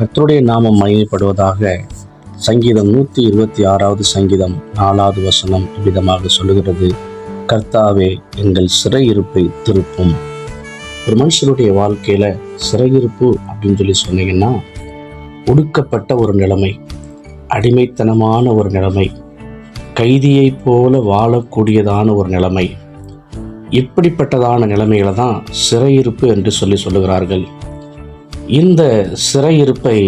கத்தருடைய நாமம் மகிமைப்படுவதாக சங்கீதம் நூற்றி இருபத்தி ஆறாவது சங்கீதம் நாலாவது வசனம் இவ்விதமாக சொல்லுகிறது. கர்த்தாவே எங்கள் சிறையிருப்பை திருப்பும். ஒரு மனுஷனுடைய வாழ்க்கையில் சிறையிருப்பு அப்படின்னு சொல்லி சொன்னீங்கன்னா ஒடுக்கப்பட்ட ஒரு நிலைமை அடிமைத்தனமான ஒரு நிலைமை கைதியைப் போல வாழக்கூடியதான ஒரு நிலைமை இப்படிப்பட்டதான நிலைமைகளை தான் சிறையிருப்பு என்று சொல்லி சொல்லுகிறார்கள். இந்த சிறையிருப்பை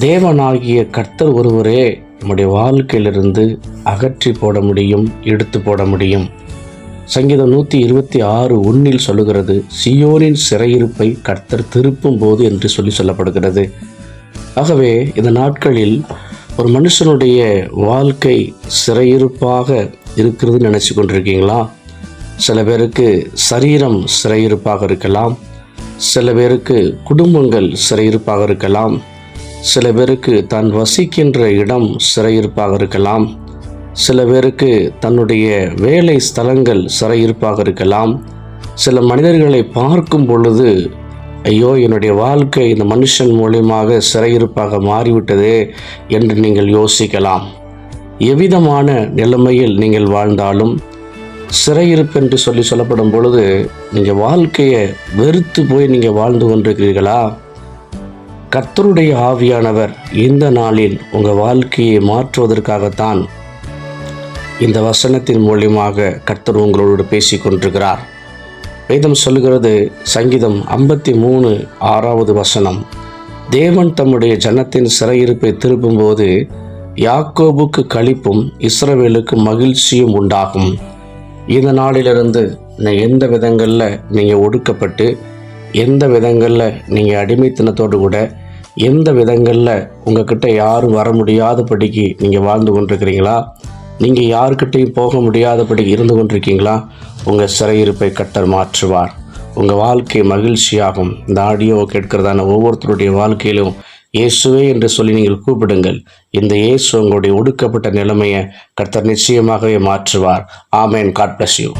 தேவனாகிய கர்த்தர் ஒருவரே நம்முடைய வாழ்க்கையிலிருந்து அகற்றி போட முடியும் எடுத்து போட முடியும். சங்கீதம் நூற்றி இருபத்தி ஆறு ஒன்னில் சொல்லுகிறது சியோனின் சிறையிருப்பை கர்த்தர் திருப்பும் போது என்று சொல்லி சொல்லப்படுகிறது. ஆகவே இந்த நாட்களில் ஒரு மனுஷனுடைய வாழ்க்கை சிறையிருப்பாக இருக்கிறதுன்னு நினச்சி கொண்டிருக்கீங்களா சில பேருக்கு சரீரம் சிறையிருப்பாக இருக்கலாம் சில பேருக்கு குடும்பங்கள் சிறையிருப்பாக இருக்கலாம். சில பேருக்கு தான் வசிக்கின்ற இடம் சிறையிருப்பாக இருக்கலாம். சில பேருக்கு தன்னுடைய வேலை ஸ்தலங்கள் சிறையிருப்பாக இருக்கலாம். சில மனிதர்களை பார்க்கும் பொழுது ஐயோ என்னுடைய வாழ்க்கை இந்த மனுஷன் மூலியமாக சிறையிருப்பாக மாறிவிட்டதே என்று நீங்கள் யோசிக்கலாம். எவ்விதமான நிலைமையில் நீங்கள் வாழ்ந்தாலும் சிறையிருப்பு என்று சொல்லி சொல்லப்படும் பொழுது நீங்கள் வாழ்க்கையை வெறுத்து போய் நீங்கள் வாழ்ந்து கொண்டிருக்கிறீர்களா? கர்த்தருடைய ஆவியானவர் இந்த நாளில் உங்கள் வாழ்க்கையை மாற்றுவதற்காகத்தான் இந்த வசனத்தின் மூலியமாக கர்த்தர் உங்களோடு பேசிக் கொண்டிருக்கிறார். வேதம் சொல்லுகிறது சங்கீதம் ஐம்பத்தி மூணு ஆறாவது வசனம். தேவன் தம்முடைய ஜனத்தின் சிறையிருப்பை திருப்பும்போது யாக்கோபுக்கு களிப்பும் இஸ்ரவேலுக்கு மகிழ்ச்சியும் உண்டாகும். இந்த நாளிலிருந்து நான் எந்த விதங்களில் நீங்கள் ஒடுக்கப்பட்டு எந்த விதங்களில் நீங்கள் அடிமைத்தனத்தோடு கூட எந்த விதங்களில் உங்ககிட்ட யாரும் வர முடியாதபடிக்கு நீங்கள் வாழ்ந்து கொண்டிருக்கிறீங்களா? நீங்கள் யாருக்கிட்டையும் போக முடியாதபடி இருந்து கொண்டிருக்கீங்களா? உங்கள் சிறையிருப்பை கட்டர் மாற்றுவார். உங்கள் வாழ்க்கை மகிழ்ச்சியாகும். இந்த ஆடியோ கேட்கிறதான ஒவ்வொருத்தருடைய வாழ்க்கையிலும் இயேசுவே என்று சொல்லி நீங்கள் கூப்பிடுங்கள். இந்த இயேசு உங்களுடைய ஒடுக்கப்பட்ட நிலைமையை கர்த்தர் நிச்சயமாகவே மாற்றுவார். ஆமேன். God bless you